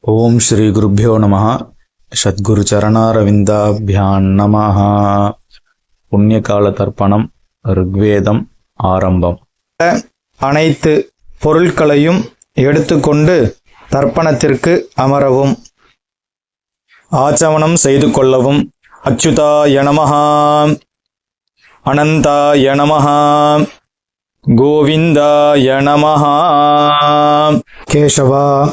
ஓம் ஸ்ரீ குருப்பியோ நம சத்குரு சரணாரவிந்தாபியான் நம புண்ணியகால தர்ப்பணம் ருக்வேதம் ஆரம்பம். அனைத்து பொருட்களையும் எடுத்துக்கொண்டு தர்ப்பணத்திற்கு அமரவும். ஆச்சமனம் செய்து கொள்ளவும். அச்சுதாய நமஹா. அனந்தாய நமஹா. கோவிந்தாய நமஹா. கேசவா.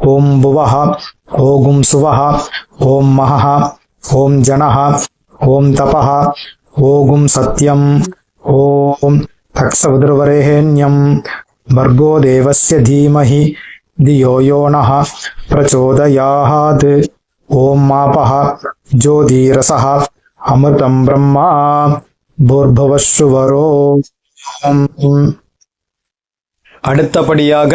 ஓம் புவஹா ஓகும் சுவஹா ஓம் மகஹா ஓம் ஜனஹா ஓம் தபஹா ஓகும் சத்யம் ஓம் தக்ஷபுதுர்வரேண்யம் வர்கோ தேவஸ்ய தீமஹி தியோ யோனஹ பிரச்சோதயாத் ஓம் மாபஹ ஜோதிரசஹ அமிர்தம் பிரம்மா பூர்பவஸ்ருவரோ அடுத்தபடியாக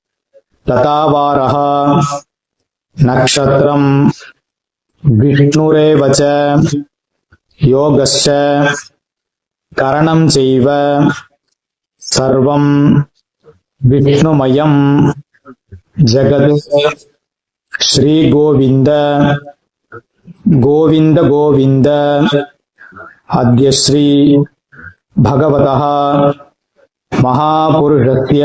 तथावारः नक्षत्रम् विष्णुरेव च योगश्च करणम् चैव सर्वं विष्णुमयं जगत् श्रीगोविन्द गोविन्द गोविन्द अद्य श्री भगवतः महापुरुषस्य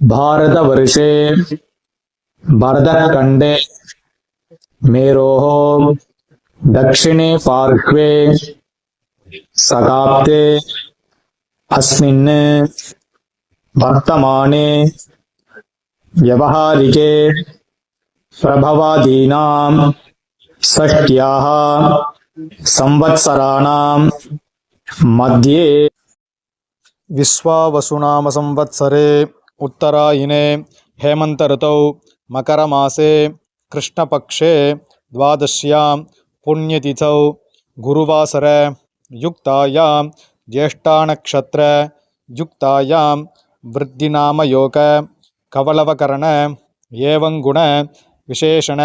भारतवर्षे भरतखण्डे मेरोः दक्षिणे पार्श्वे सकाप्ते अस्मिन् वर्तमाने व्यवहारिके प्रभवादीनां षष्ट्याः संवत्सराणां मध्ये विश्वावसुनामसंवत्सरे उत्तरायणे हेमन्तऋतौ मकरमासे कृष्णपक्षे द्वादश्यां पुण्यतिथौ गुरुवासर युक्तायां ज्येष्ठानक्षत्र युक्तायां वृद्धिनामयोग कवलवकरण एवं गुण विशेषण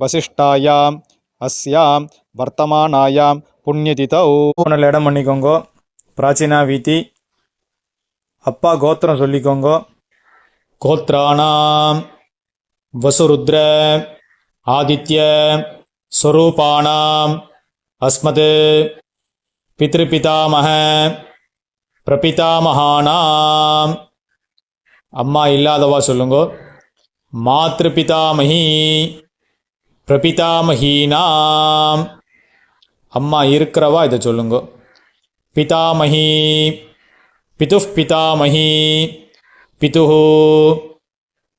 வசிஷ்டாயாம் அஸ்யாம் வர்த்தமானாயாம் புண்ணியதிதௌ நல்ல இடம் பண்ணிக்கோங்கோ பிராச்சீனா வீதி அப்பா கோத்திரம் சொல்லிக்கோங்கோ கோத்ராணாம் வசுருத்ர ஆதித்ய ஸ்வரூபாணாம் அஸ்மது பித்ருபிதாமக பிரபிதாமகானாம் அம்மா இல்லாதவா சொல்லுங்கோ. மாத்ருபிதாமகி பிரபிதாமகீனாம் அம்மா இருக்கிறவா இதை சொல்லுங்கோ. பிதாமகி பிதுஃப் பிதாமகி பிதுஹு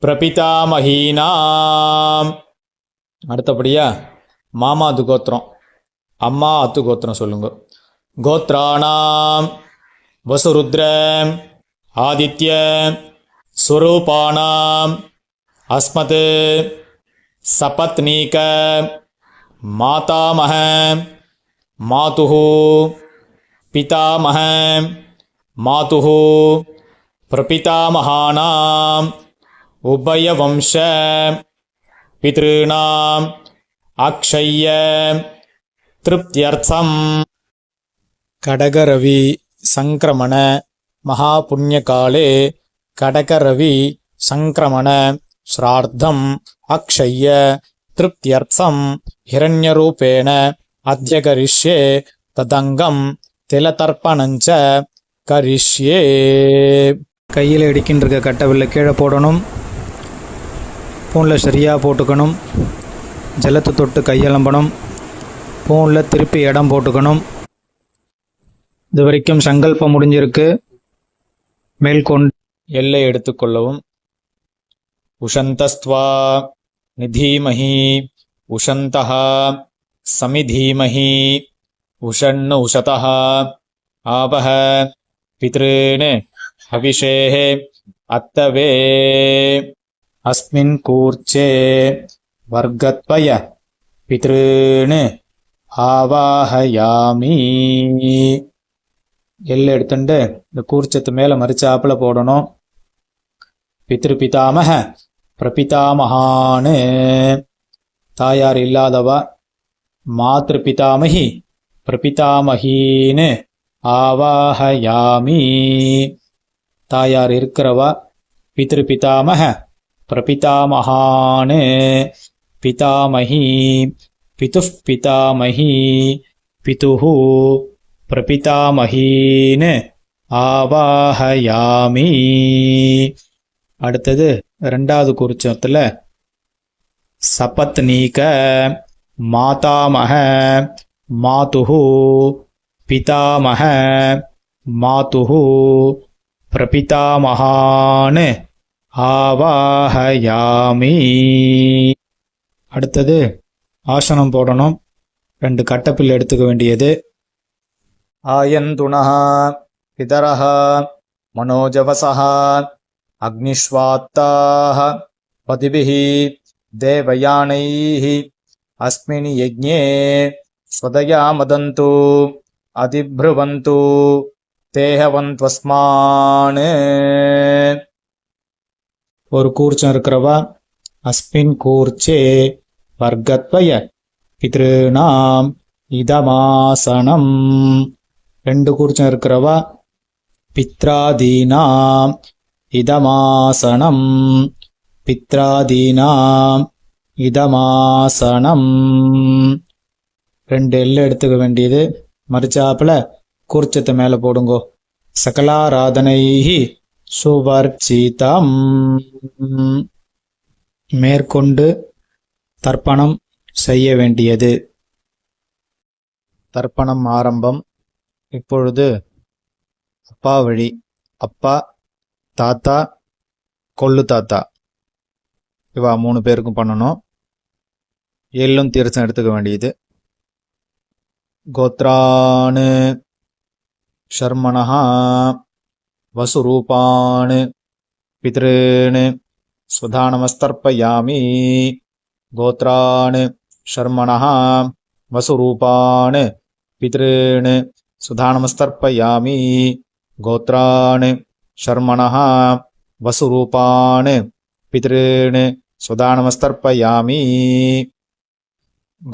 பிரபிதாமஹீனாம் அடுத்தபடியா மாமா அது கோத்திரம். அம்மா அத்து கோத்திரம் சொல்லுங்க. கோத்ராணாம். வசுருத்ர ஆதித்ய. ஸ்வரூபாணாம் அஸ்மத். சபத்னீக மாதாமக. மாதுः பிதாமக. மாதுः பிரபிதாமகானாம் உபயவம்ச பிதॄணாம் அக்ஷய்ய திருப்தியர்த்தம் கடகரவி சங்கிரமண மகாபுண்ணியகாலே கடகரவி சங்கிரமண ஸ்ரார்த்தம் அக்ஷய்ய திருப்தியர்த்தம் ஹிரண்யரூபேண அத்தியகரிஷ்யே ததங்கம் திலதர்ப்பணஞ்ச கரிஷ்யே. கையில் இடிக்கின்ற கட்டவில்லை. கீழே போடணும். பூனில் சரியாக போட்டுக்கணும். ஜலத்தை தொட்டு கையலம்பணும். பூனில் திருப்பி இடம் போட்டுக்கணும். இது வரைக்கும் சங்கல்பம் முடிஞ்சிருக்கு. மேல்கொண்டு எல்லை எடுத்துக்கொள்ளவும் உஷந்தஸ்துவா நிதீமஹி உஷந்தः சமிதீமஹி உஷன்னு உஷதா ஆபஹ பித்ருன்னு हविषेः அத்தவே அஸ்மின் கூர்ச்சே வர்க்கத்வய பித்ருன் ஆவாஹயாமி எல் எடுத்துட்டு இந்த கூர்ச்சத்து மேல மறிச்சாப்புல போடணும். பித்ரு பிதாமக பிரபிதாமகான்னு தாயார் இல்லாதவா மாத்ரு பிதாமகி பிரபிதாமகின்னு ஆவாஹயாமி. தாயார் இருக்கிறவா? பித்ரு பிதாமக பிரபிதாமகான்னு பிதாமகி பித்து பிதாமகி பிதுஹு. பிரபிதாமகீன்னு ஆவாஹயாமி. அடுத்தது ரெண்டாவது குறிச்சத்தில் சபத் நீக்க மாதாமக மாதுஹு. பிதாமக மாதுஹு. பிரபிதாமகான் ஆவாஹயாமி. அடுத்தது ஆசனம் போடணும். ரெண்டு கட்டப்பில் எடுத்துக்க வேண்டியது. ஆயந்துணா பிதரஹ மனோஜவசா அக்னிஷ்வாத்தாக பதிபிஹி தேவயானைः अस्मिन् यज्ञे स्वदया मदन्तु அதிப்ருவந்து. தேகவன் ஒரு கூர்ச்சம் இருக்கிறவா? அஸ்மின் கூர்ச்சே வர்க்கத்வய பித்ருநாம் இதமாசனம். ரெண்டு கூர்ச்சம் இருக்கிறவா? பித்ராதீனாம் இதமாசனம். பித்ராதீனாம் இதமாசனம். ரெண்டு எல்லு எடுத்துக்க வேண்டியது. மறிச்சாப்புல கூர்ச்சத்தை மேல போடுங்கோ சகலாராதனைஹி சுவர்ச்சிதம் மேற்கொண்டு தர்ப்பணம் செய்ய வேண்டியது தர்ப்பணம் ஆரம்பம் இப்பொழுது அப்பா வழி அப்பா தாத்தா கொள்ளு தாத்தா இவா மூணு பேருக்கும் பண்ணணும் எள்ளும் தீர்த்தம் எடுத்துக்க வேண்டியது கோத்ரானு शर्मणः वसुरूपान् पितॄन् स्वधानमस्तर्पयामि गोत्रान् शर्मणः वसुरूपान् पितॄन् सुधानमस्तर्पयामि गोत्रान् शर्मणः वसुरूपान् पितॄन् सुधानमस्तर्पयामि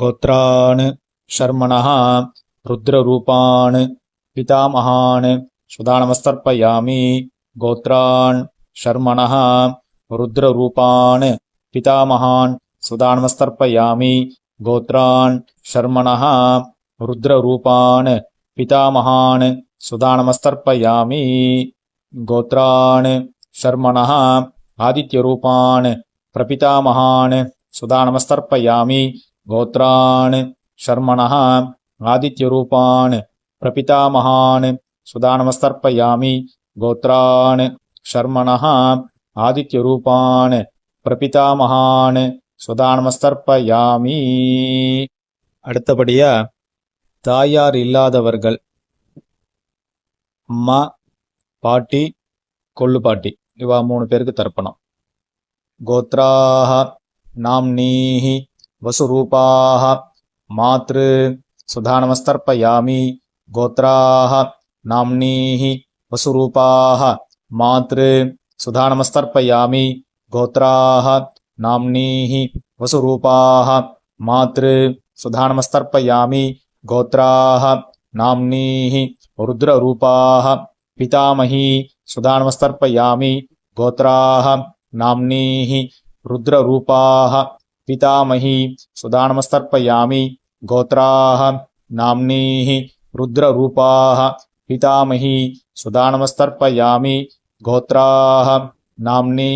गोत्रान् शर्मणः रुद्ररूपान् पितामहान् सुदानमस्तर्पयामि। गोत्रान् शर्मणः रुद्ररूपान् पितामहान् सुदानमस्तर्पयामि। गोत्रान् शर्मणः रुद्ररूपान् पितामहान् सुदानमस्तर्पयामि। गोत्रान् शर्मणः आदित्यरूपान् प्रपितामहान् सुदानमस्तर्पयामि। गोत्रान् शर्मणः आदित्यरूपान् प्रपितामहान् सुदानमस्तर्पयामि गोत्रान् शर्मणः ஆதித்யரூபான் பிரபிதாமகான் சுதானமஸ்தர்ப்பயாமி அடுத்தபடியா தாயார் இல்லாதவர்கள் அம்மா பாட்டி கொள்ளு பாட்டி இவா மூணு பேருக்கு தர்ப்பணம் கோத்ராக நாம்னீஹி வசுரூபாக மாத்ரு சுதானமஸ்தர்ப்பயாமி గోత్రాః నామ్నీః వసురూపాః మాతృ సుధానమస్తర్పయామి. గోత్రాః నామ్నీః వసురూపాః మాతృ సుధానమస్తర్పయామి. గోత్రాః నామ్నీః రుద్రరూపాः పితామహీ సుధానమస్తర్పయామి. గోత్రాः నామ్నీః రుద్రరూపాः పితామహీ సుధానమస్తర్పయామి. గోత్రాः నామ్నీః రుద్రరూపా పితామహీ సుదానమస్తర్పయామి గోత్రా నామ్నే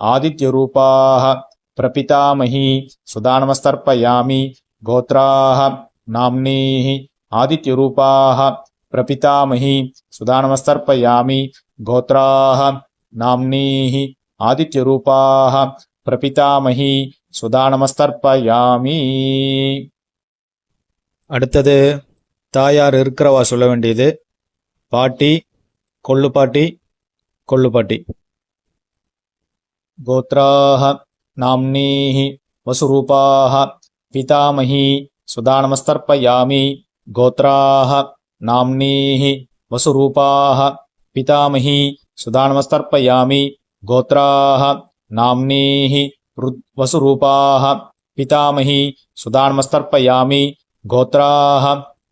ఆదిత్యరూపా ప్రపితామహీ సుదానమస్తర్పయామి గోత్రా నామ్నే ఆదిత్యరూపా ప్రపితామహీ సుదానమస్తర్పయామి గోత్రా నామ్నే ఆదిత్యరూపా പ്രപിതാമഹി സുതാണമസ്തർപ്പയാമി അടുത്തത് தாயார் இருக்கிறவா சொல்ல வேண்டியது? பாட்டி கொள்ளு பாட்டி கொள்ளு பாட்டி. கோத்ராஹ நாம்னீஹி வசுரூபாஹ பிதாமஹி சுதானமஸ்தர்ப்பயாமி. கோத்ராஹ நாம்னீஹி வசுரூபாஹ பிதாமஹி சுதானமஸ்தர்ப்பயாமி. கோத்ராஹ நாம்னீஹி வசுரூபாஹ பிதாமஹி சுதானமஸ்தர்ப்பயாமி. கோத்ராஹ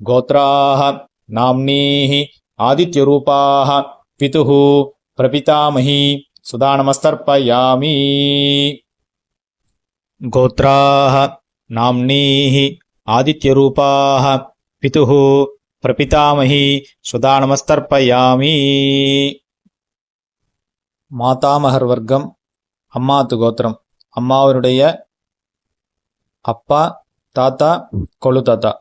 गोत्राः नाम्नीः आदित्यरूपाः पितुः प्रपितामही सुदानमस्तर्पयामि गोत्राः नाम्नीः आदित्यरूपाः पितुः प्रपितामही सुदानमस्तर्पयामि மாதாமகர் வர்க்கம் அம்மாத்து கோத்திரம் அம்மாவருடைய அப்பா தாத்தா கொழு தாத்தா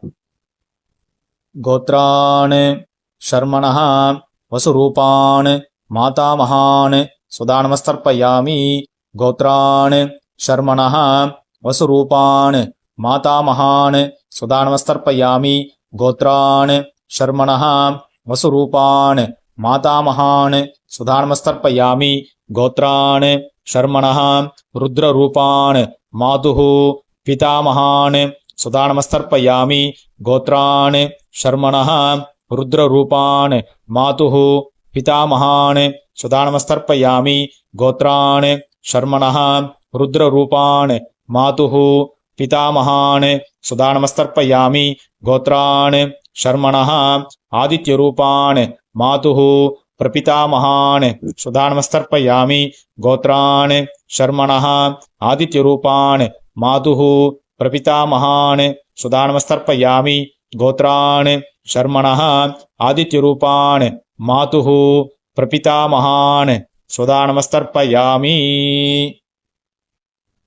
गोत्रान् शर्मणः वसुरूपान् मातामहान् सुधार्मस्तर्पयामि गोत्रान् शर्मणः वसुरूपान् मातामहान् सुधार्मस्तर्पयामि गोत्रान् शर्मणः वसुरूपान् मातामहान् सुधार्मस्तर्पयामि गोत्रान् शर्मणः रुद्ररूपान् मातुः पितामहान् సుధానమస్తర్పయామి గోత్రాన్ శర్మణ రుద్రరూపాన్ మాతు పితామహాన్ సుధానమస్తర్పయామి గోత్రాన్ శర్మణ రుద్రరూపాన్ మాతు పితామహాన్ సుధానమస్తర్పయామి గోత్రాన్ శర్మణ ఆదిత్యరూపాన్ మాతు ప్రపితామహాన్ సుధానమస్తర్పయామి గోత్రాన్ శర్మణ ఆదిత్యరూపాన్ మాతు ప్రపితామహాన్ సుధానమస్తర్పయామి గోత్రాన్ శర్మణ ఆదిత్యరూపాన్ మాతు பிரபிதாமகான் சுதானமஸ்தர்ப்பயாமி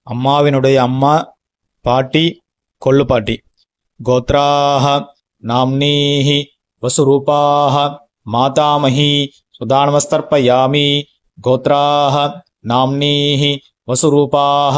அம்மாவினுடைய அம்மா பாட்டி கொள்ளு பாட்டி கோத்ராக நாம்னீஹி வசுரூபாக மாதாமஹி சுதானமஸ்தர்ப்பயாமி கோத்ராக நாம்னீஹி வசுரூபாக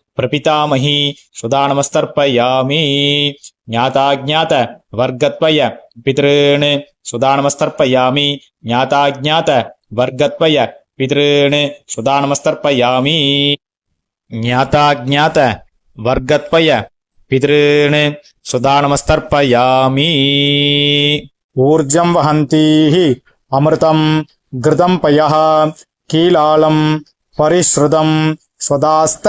गोत्राः नाम्नीः आदित्यरूपाः मातुः प्रपितामही सुदानमस्तर्पयामि ज्ञाताज्ञात वर्गत्वय पितॄन् सुदानमस्तर्पयामि ज्ञाताज्ञात वर्गत्वय पितॄन् सुदानमस्तर्पयामि ज्ञाताज्ञात वर्गत्वय पितॄन् सुदानमस्तर्पयामि ऊर्जं वहन्तीः अमृतं घृतं पयः कीलालं परिश्रुतं स्वदास्त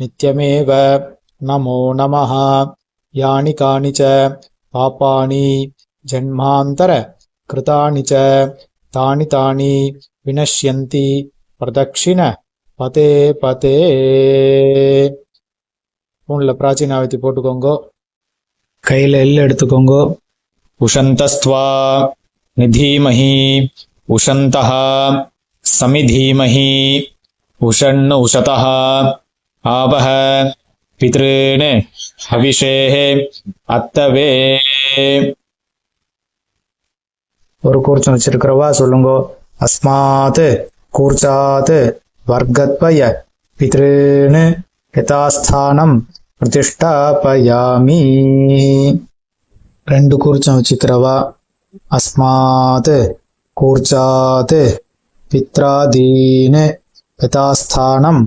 நித்யமேவ நமோ நமः யானி காணி ச பாப்பானி ஜன்மாந்தர கிருதானி ச தானி தானி வினஷ்யந்தி பிரதட்சிண பதே பதே. ஃபோனில் பிராச்சீனாவத்தி போட்டுக்கோங்கோ. கையில் எல் எடுத்துக்கோங்கோ. உஷந்தஸ்துவா நிதீமஹி உஷந்தா சமிதீமஹி உஷன்னு உஷதா ஆவஹ பித்ருன் ஹவிஷேः அத்தவே. ஒரு கூர்ச்சம் வச்சிருக்கிறவா? சொல்லுங்க. அஸ்மாத் கூர்ச்சாத் வர்க்கத்வய பித்ருன்னு யதாஸ்தானம் பிரதிஷ்டாபயாமி. ரெண்டு கூர்ச்சம் வச்சுக்கிறவா அஸ்மாத் கூர்ச்சாத் பித்ராதீன் யதாஸ்தானம்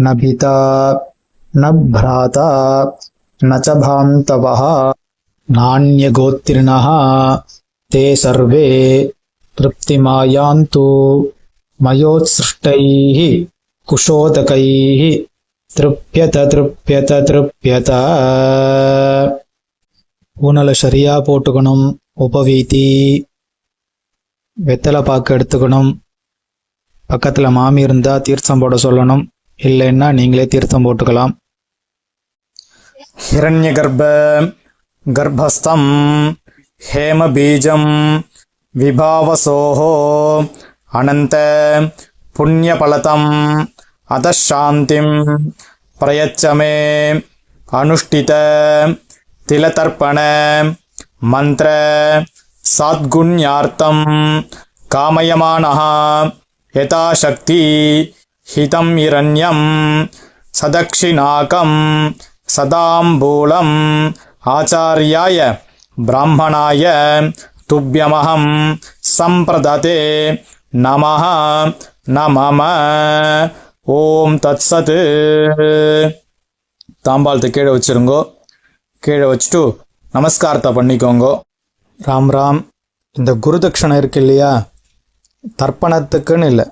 ந பிதா ந பிராதா ந ச பாந்தவः नान्यगोत्रिणः ते सर्वे तृप्तिमायान्तु मयोत्सृष्टैः कुशोदकैः तृप्यत तृप्यत तृप्यत ஊனலை சரியா போட்டுக்கணும் உபவீதி வெத்தலை பாக்கு எடுத்துக்கணும் பக்கத்துல மாமி இருந்தா தீர்த்தம் போட சொல்லணும் இல்லைன்னா நீங்களே தீர்த்தம் போட்டுக்கலாம். ஹிரண்ய கர்ப்ப கர்ப்பஸ்தம் ஹேமபீஜம் விபாவசோஹோ அனந்த புண்ணியபலதம் அதாந்திம் பிரயச்சமே அனுஷ்டித திலதர்ப்பண மந்திர சாத்குண்யார்த்தம் காமயமானஹா யதாசக்தி ஹிதம் இரண்யம் சதக்ஷிணாக்கம் சதாம்பூலம் ஆச்சாரியாய பிராமணாய துப்பியமகம் சம்பிரததே நம நமம ஓம் தத் சத்து தாம்பாளத்தை கீழே வச்சுருங்கோ. கீழே வச்சுட்டு நமஸ்காரத்தை பண்ணிக்கோங்கோ. ராம் ராம். இந்த குருதட்சணை இருக்கு இல்லையா? தர்ப்பணத்துக்குன்னு இல்லை.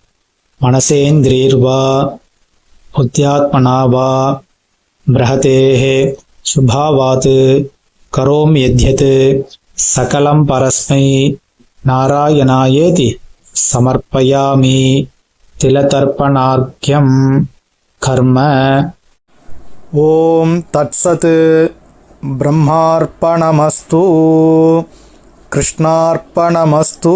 मनसेन्द्रिर्वा बुद्ध्यात्मना वा बृहतेः शुभावात् करोम्यद्यत् सकलं परस्मै नारायणायेति समर्पयामि तिलतर्पणार्घ्यं कर्म ॐ तत्सत् ब्रह्मार्पणमस्तु कृष्णार्पणमस्तु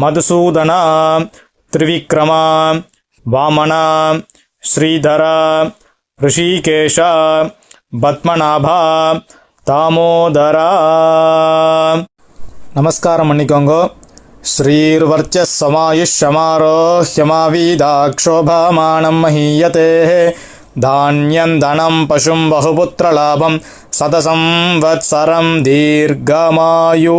மதுசூதனா திரிவிக்ரமா வாமனா ஸ்ரீதரா ரிஷிகேஷா பத்மநாபா தாமோதரா. நமஸ்காரம் பண்ணிக்கோங்கோ. ஸ்ரீர்வர்ச்சமாயுஷமாரோஹ்யமாவீதாக்ஷோபாமானம் மஹீயதே. தானியந்தனம் பசும் பகுபுத்திரலாபம் சதசம் வத்சரம் தீர்க்கமாயு